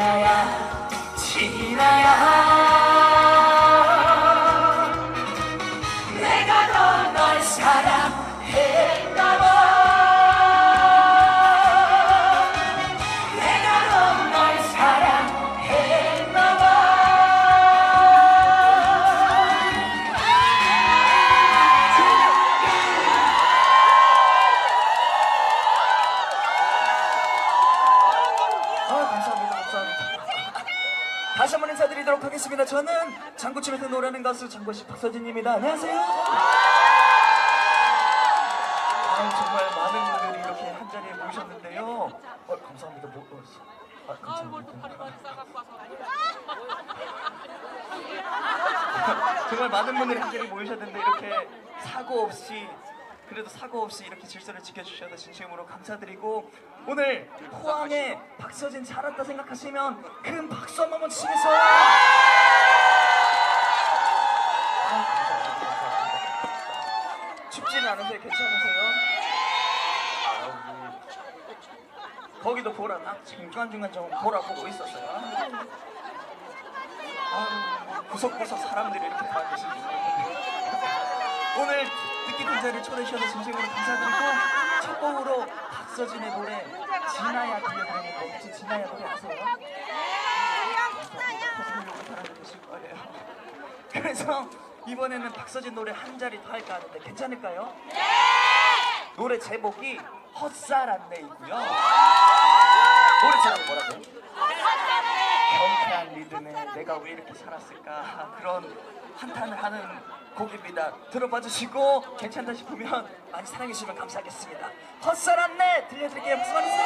지 장구춤에서 노래하는 가수 장구씨 박서진입니다. 안녕하세요. 아, 정말 많은 분들이 이렇게 한 자리에 모이셨는데요. 어, 감사합니다. 뭐, 어, 아, 감사합니다. 정말 많은 분들이 한 자리에 모이셨는데 이렇게 사고 없이 그래도 사고 없이 이렇게 질서를 지켜주셔서 진심으로 감사드리고 오늘 포항에 박서진 잘 왔다 생각하시면 큰 박수 한 번만 치면서 않으세요? 괜찮으세요? 거기도 보라 나 중간중간 좀 보라 보고 있었어요 아유, 구석구석 사람들이 이렇게 다 계십니다 오늘 뜻깊은 자리에 초대해주셔서 진심으로 감사드리고 첫 곡으로 박서진의 노래 지나야 들려드리는 거 혹시 지나야 노래 아세요? 사람들 계실 거예요 그래서 이번에는 박서진 노래 한 자리 더 할까 하는데 괜찮을까요? 네! 노래 제목이 헛살 안내이고요 노래 제목이 뭐라고요? 경쾌한 리듬에 내가 왜 이렇게 살았을까 그런 한탄을 하는 곡입니다. 들어봐 주시고 괜찮다 싶으면 많이 사랑해 주시면 감사하겠습니다. 헛살 안내 들려드릴게요. 무슨 말이세요?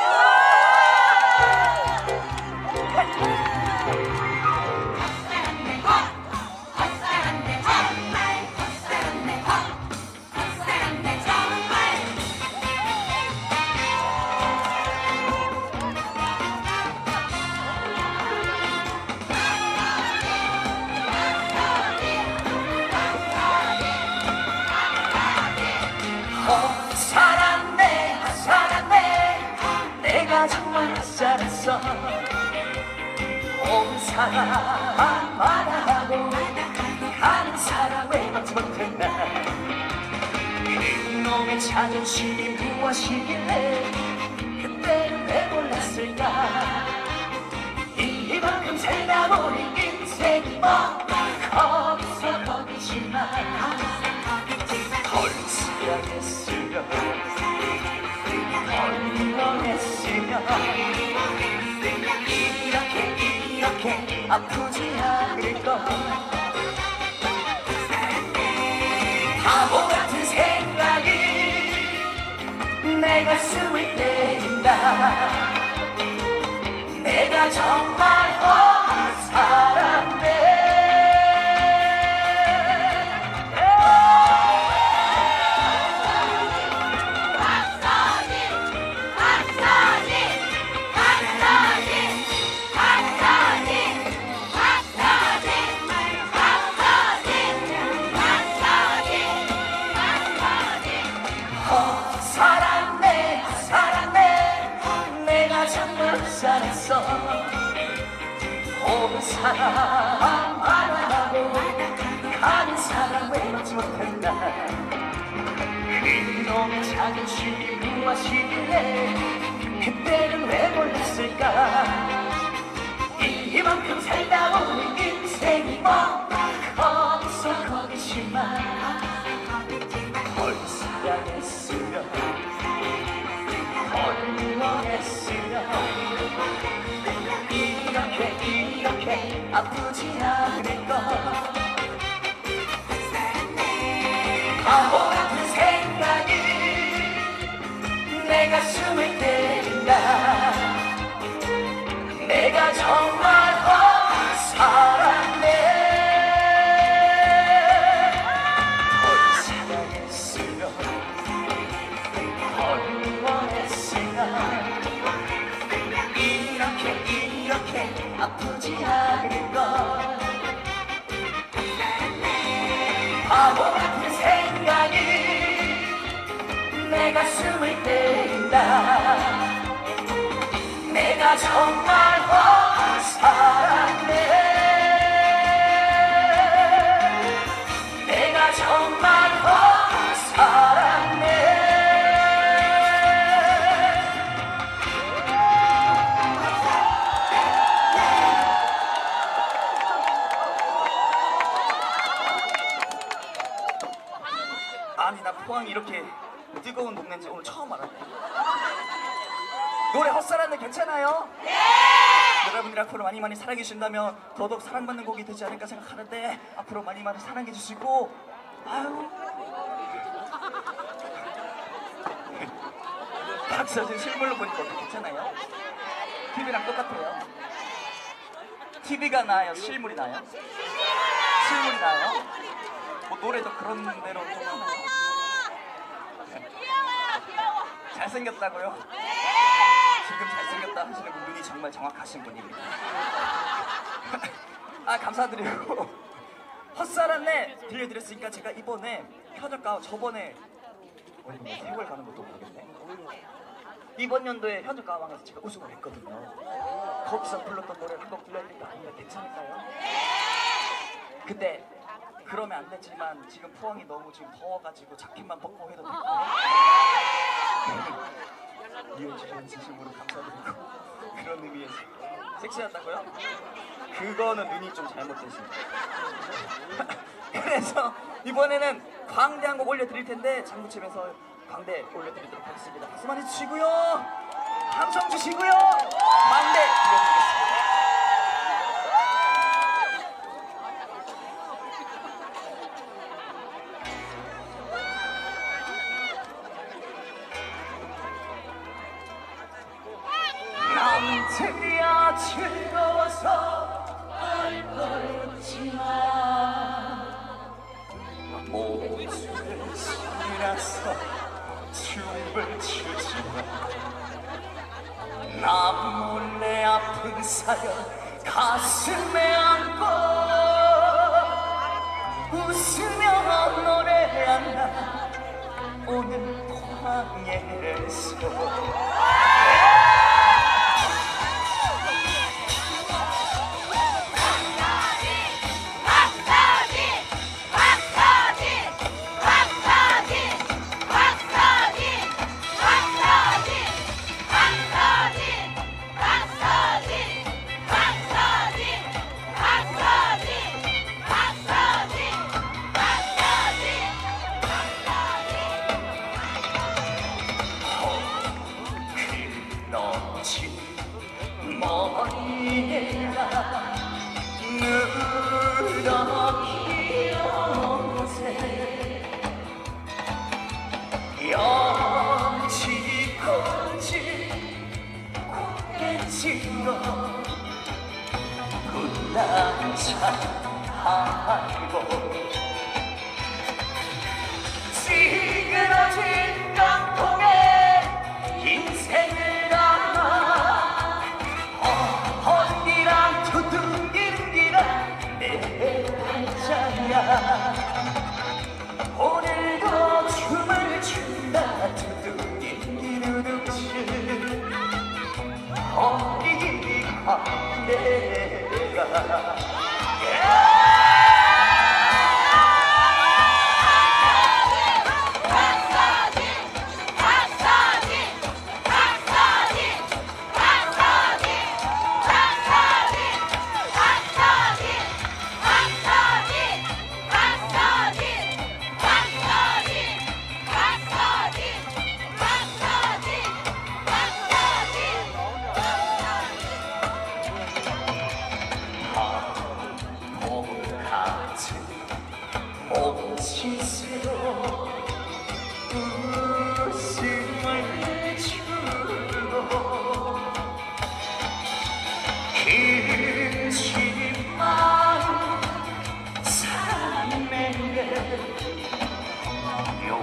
잘했어 온 사람 말하고 가는 사람 왜 맞지 못했나 그놈의 자존심이 무엇이길래 그때는 왜 몰랐을까 이만큼 살다 보니 인생이 뭐 거기서 거기지만 덜 사랑했으면 덜 원했으면 아프지 않을 것. 바보 같은 생각이 내 가슴을 때린다. 내가 정말 어 잘했어 온 사람 알아하고 가는 사람 왜 맞지 못했나? 그놈의 자존심이 무엇이길래 그때는 왜 몰랐을까? 이만큼 살다 보니 인생이 뭐 거기서 거기지만 이렇게 아프지 않을 것. 바보 같은 생각이 내 가슴을 때린다. 내가 정말 때린다. 내가 정말 어 사랑해 내가 정말 어 사랑해 아니 나 포항이 이렇게 뜨거운 동네인지 오늘 처음 알았네 노래 헛살았는데 괜찮아요? 네! 여러분들 앞으로 많이 많이 사랑해 주신다면 더더욱 사랑받는 곡이 되지 않을까 생각하는데 앞으로 많이 많이 사랑해 주시고 아유 박서진 실물로 보니까 어때 괜찮아요? TV랑 똑같아요 TV가 나아요? 실물이 나아요? 실물이 나아요? 뭐 노래도 그런 대로 좀 잘생겼다고요? 지금 잘생겼다 하시는 분 눈이 정말 정확하신 분입니다. 아 감사드리고 헛사랑네 들려드렸으니까 제가 이번에 현역가 저번에 어, 세월 가는 것도 모르겠네. 이번 연도에 현역 가왕에서 제가 우승을 했거든요. 거기서 불렀던 노래를 한곡 들려드릴까 아니면 괜찮을까요? 근데 그러면 안 되지만 지금 포항이 너무 지금 더워가지고 자켓만 벗고 해도 될까요? 이해해주시는 진심으로 감사드리고 그런 의미에서 섹시하다고요? 그거는 눈이 좀 잘못되십니다. 그래서 이번에는 광대 한 곡 올려드릴 텐데 장구집에서 광대 올려드리도록 하겠습니다. 박수 많이 주시고요. 함성 주시고요. 광대 들려드리겠습니다 오늘 지나 살고 찌그러진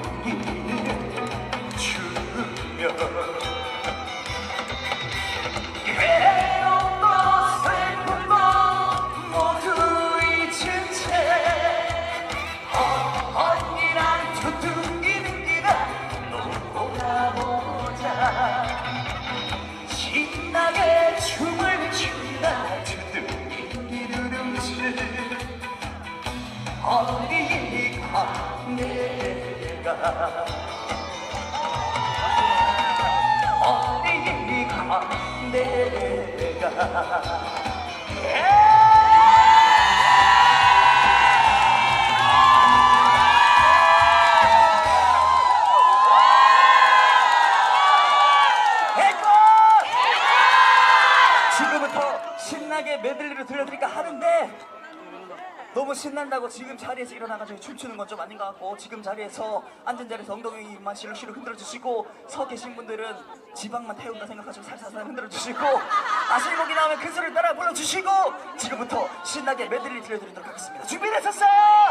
Hey, hey. 어디가 내가 신난다고 지금 자리에서 일어나가지고 춤추는 건 좀 아닌 것 같고 지금 자리에서 앉은 자리에서 엉덩이만 실룩실룩 흔들어 주시고 서 계신 분들은 지방만 태운다 생각하시고 살살살 흔들어 주시고 아실 곡이 나오면 그 소리를 따라 불러주시고 지금부터 신나게 메들리 들려드리도록 하겠습니다 준비되셨어요?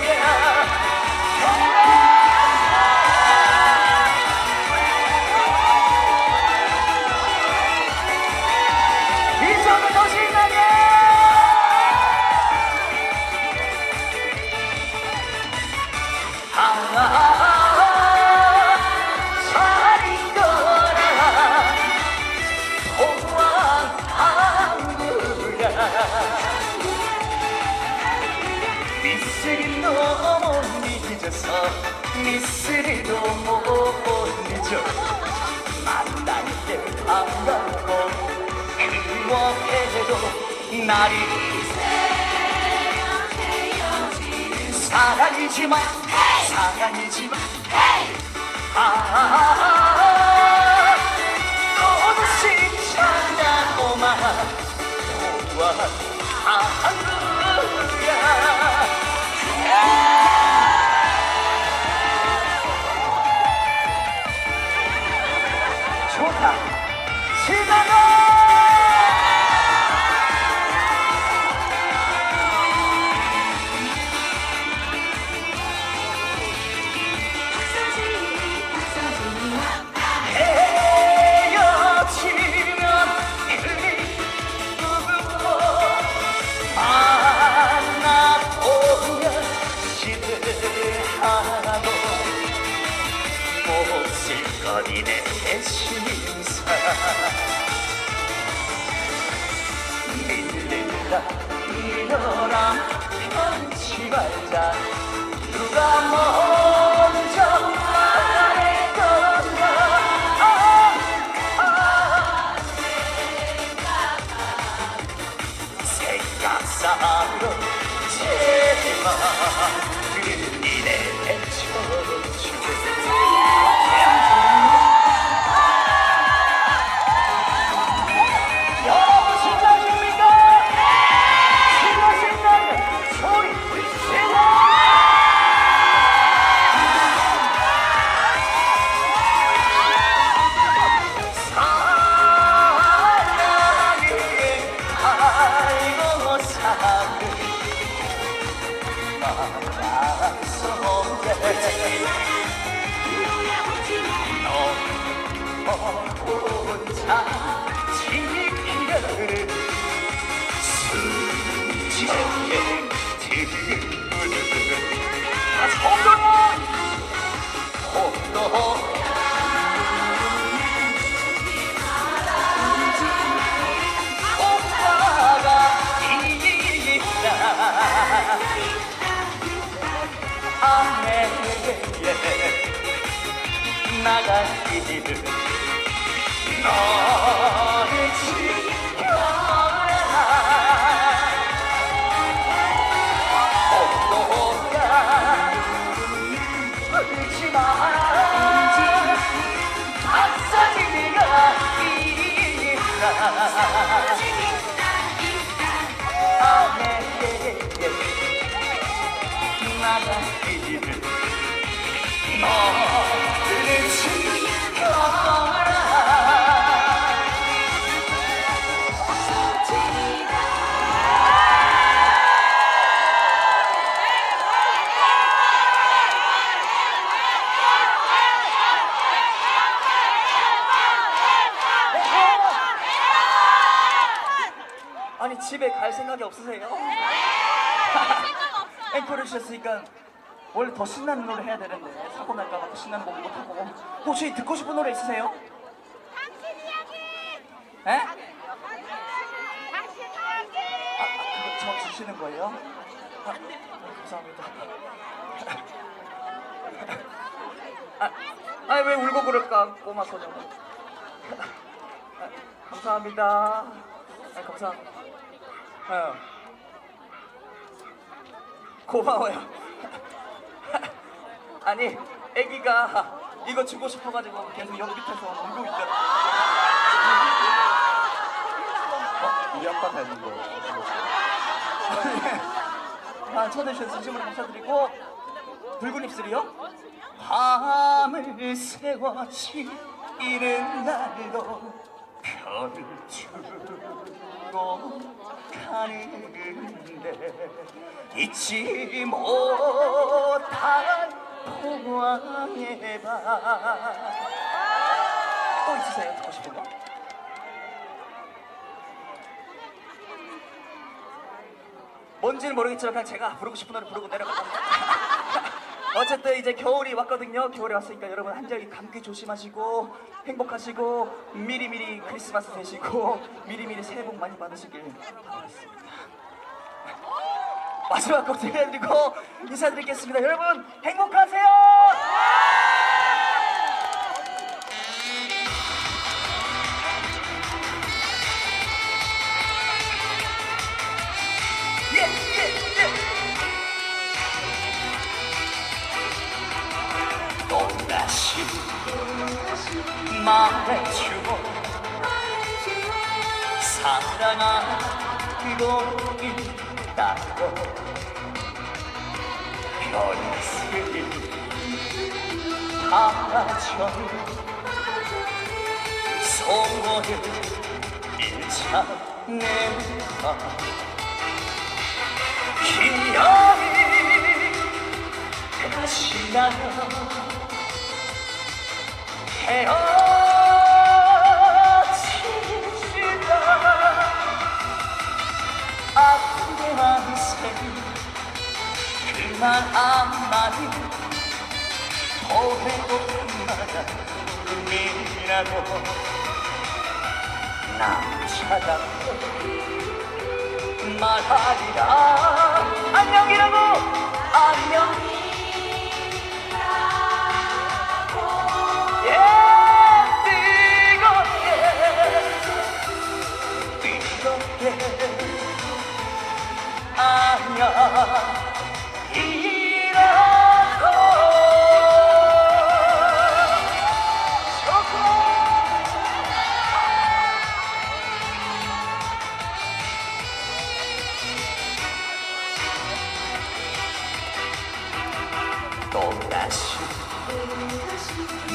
미스리도 못 늦어 만날 때 반갑고 그리워해도 날이 사랑이지만 사랑이지만. 아 또다시 찾아오마 호와 한구야 나갈 길을 너를 지켜라 온도가 울지마 박사지가 있다 아 주셨으니까 원래 더 신나는 노래 해야 되는데 사고 날까봐 더 신나는 곡 못하고 혹시 듣고 싶은 노래 있으세요? 에? 아, 아, 저 주시는 거예요? 아, 감사합니다. 아, 아, 왜 울고 그럴까, 꼬마 소녀. 아, 감사합니다. 아, 감사합니다. 어. 고마워요. 아니, 애기가 이거 주고 싶어가지고 계속 옆 밑에서 울고 있더라고. 우리 아빠 닮은 거. 아, 초대해주셔서 진심으로 감사드리고 붉은 입술이요? 밤을 이른 날도 별을 주고 가는데 잊지 못한 포항의 밤또 있으세요? 듣고 싶은 거? 뭔지는 모르겠지만 그냥 제가 부르고 싶은 노래 부르고 내려갈 겁니다. 어쨌든 이제 겨울이 왔거든요. 겨울이 왔으니까 여러분 한절기 감기 조심하시고 행복하시고 미리미리 크리스마스 되시고 미리미리 새해 복 많이 받으시길 바라겠습니다. 마지막 곡 들려드리고 인사드리겠습니다. 여러분 행복하세요. 말해주고 사랑하고 있다고. 연습을 하죠 소원을 일차 내가 기억이 다시 나요 헤어지시다 아프게만 생긴 그말 한마디 보내고마다. 꿈이라고 남 찾아고 말하리라. 안녕이라고! 안녕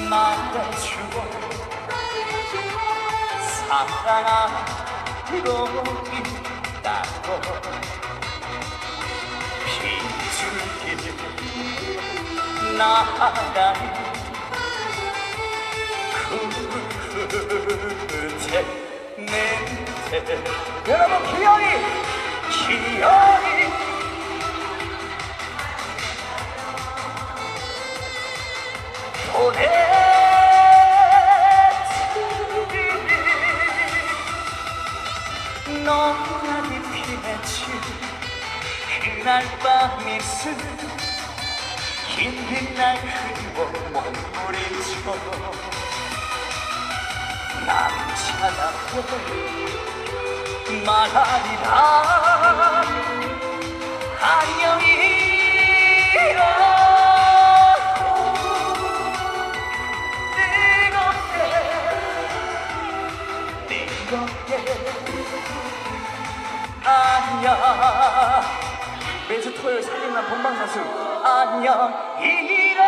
말해주고 사랑하고 있다고 나가니? 그대 내대 여러분 기현이! 기현이! 보내주 날 밤이 스긴 날 그리워 몸부림쳐 남자답고 말하리라. 안녕이라고 뜨겁게. 안녕 매주 토요일 살림남 본방사수. 안녕 이라